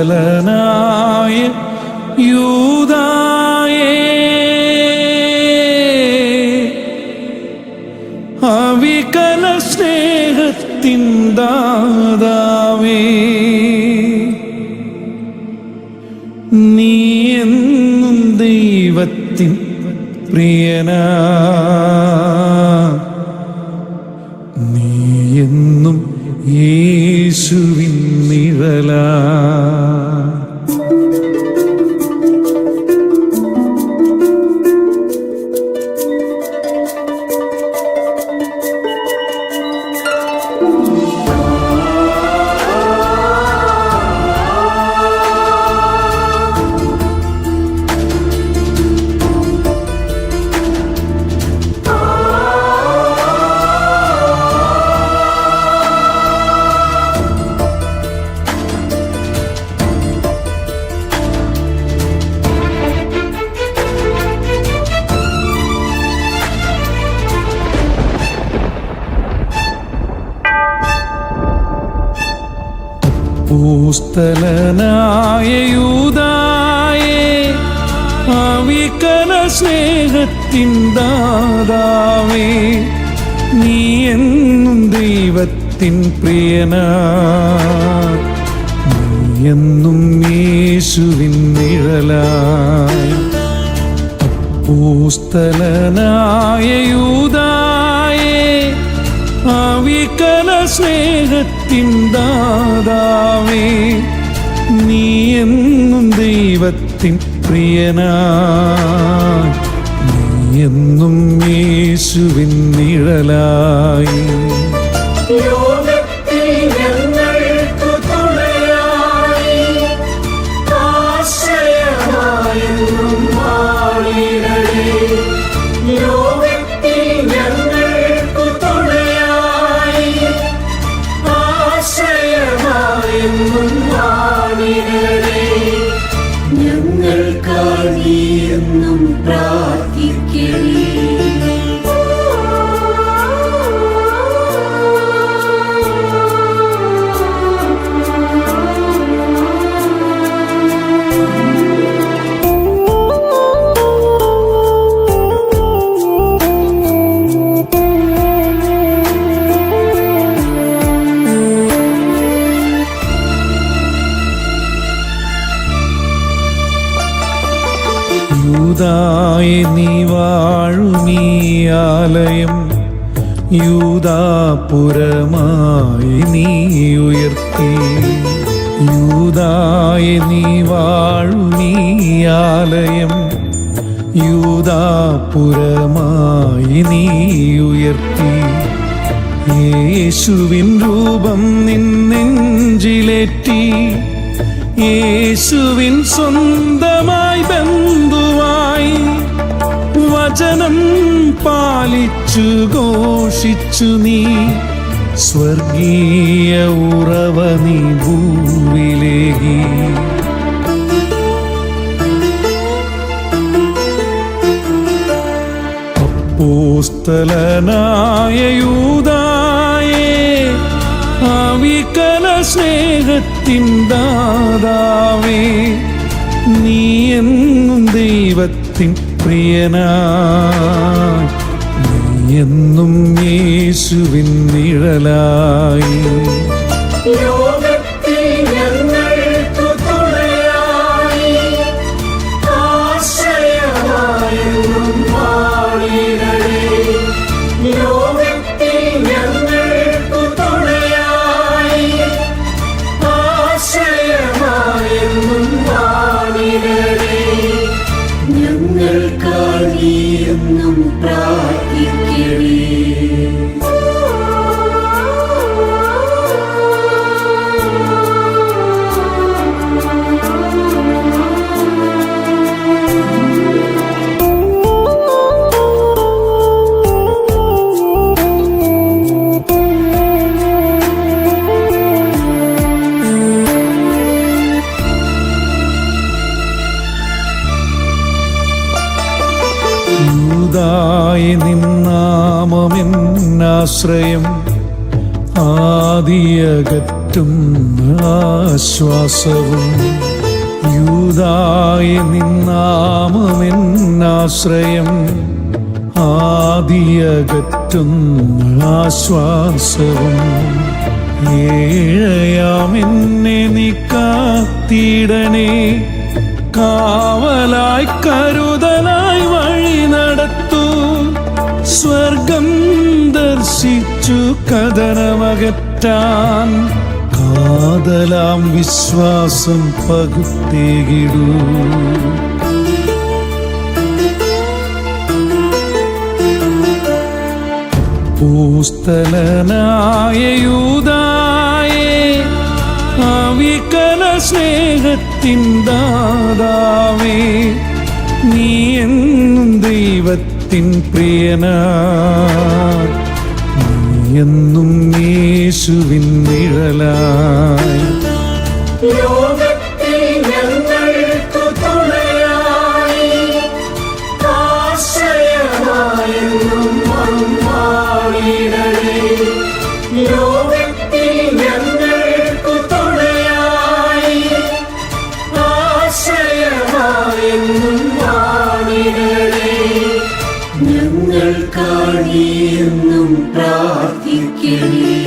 അപ്പോസ്തലനായ യൂദായേ അവികല സ്നേഹത്തിൻ ദാതാവേ നീ എന്നും ദൈവത്തിൻ പ്രിയനാ. പൂസ്തലനായ യൂദായേ അവികല സ്നേഹത്തിൻ ദാതാവേ നീ എന്നും ദൈവത്തിൻ പ്രിയനാ. നീ എന്നും യേശുവിൻ നിഴലായി. പൂസ്തലനായ യൂദായേ സ്നേഹത്തിൻ ദാതാവേ നീ എന്നും ദൈവത്തിൻ പ്രിയനാ. നീ എന്നും യേശുവിൻ നിഴലായി. You. ആലയം യൂതാപുരമായി നീ ഉയർത്തി. യൂതായ നീ വാഴുമീ ആലയം. യൂതാപുരമായി നീ ഉയർത്തി. യേശുവിൻ രൂപം നിന്നെഞ്ചിലേറ്റി യേശുവിൻ സ്വന്തമായി പാലിച്ചു ഘോഷിച്ചു നീ. സ്വർഗീയ ഉറവ നീ ഭൂവിലേകി അപ്പോസ്തലനായ യൂദായേ അവികല സ്നേഹത്തിൻ ദാതാവേ നീ എന്നും ദൈവത്തിൻ പ്രിയനാ. എന്നും യേശുവിൻ നിഴലായി. ലോകത്തിൽ ഞങ്ങൾക്കു തുണയായി. യൂതായി നിന്നാമമെന്നാശ്രയം ആദിയകറ്റും ആശ്വാസവും. യൂതായി നിന്നാമമെന്നാശ്രയം ആദിയകറ്റും ആശ്വാസവും. ഏഴയാമെന്നെ നീ കാത്തിടണേ കാവലായി കരുതലായി സ്വർഗം ദർശിച്ചു കഥനമകറ്റാൻ കാതലാം വിശ്വാസം പകുത്തേകിടൂ. പൂസ്തലനായ യൂതായേ സ്നേഹത്തിൻ ദാതാവേ ദൈവത്തിൻ പ്രിയനാ നീ എന്നും യേശുവിൻ നിഴലായി. ലോകത്തിൽ ഞങ്ങൾക്കു ഞങ്ങൾക്കാണിയെന്നും പ്രാർത്ഥിക്കണേ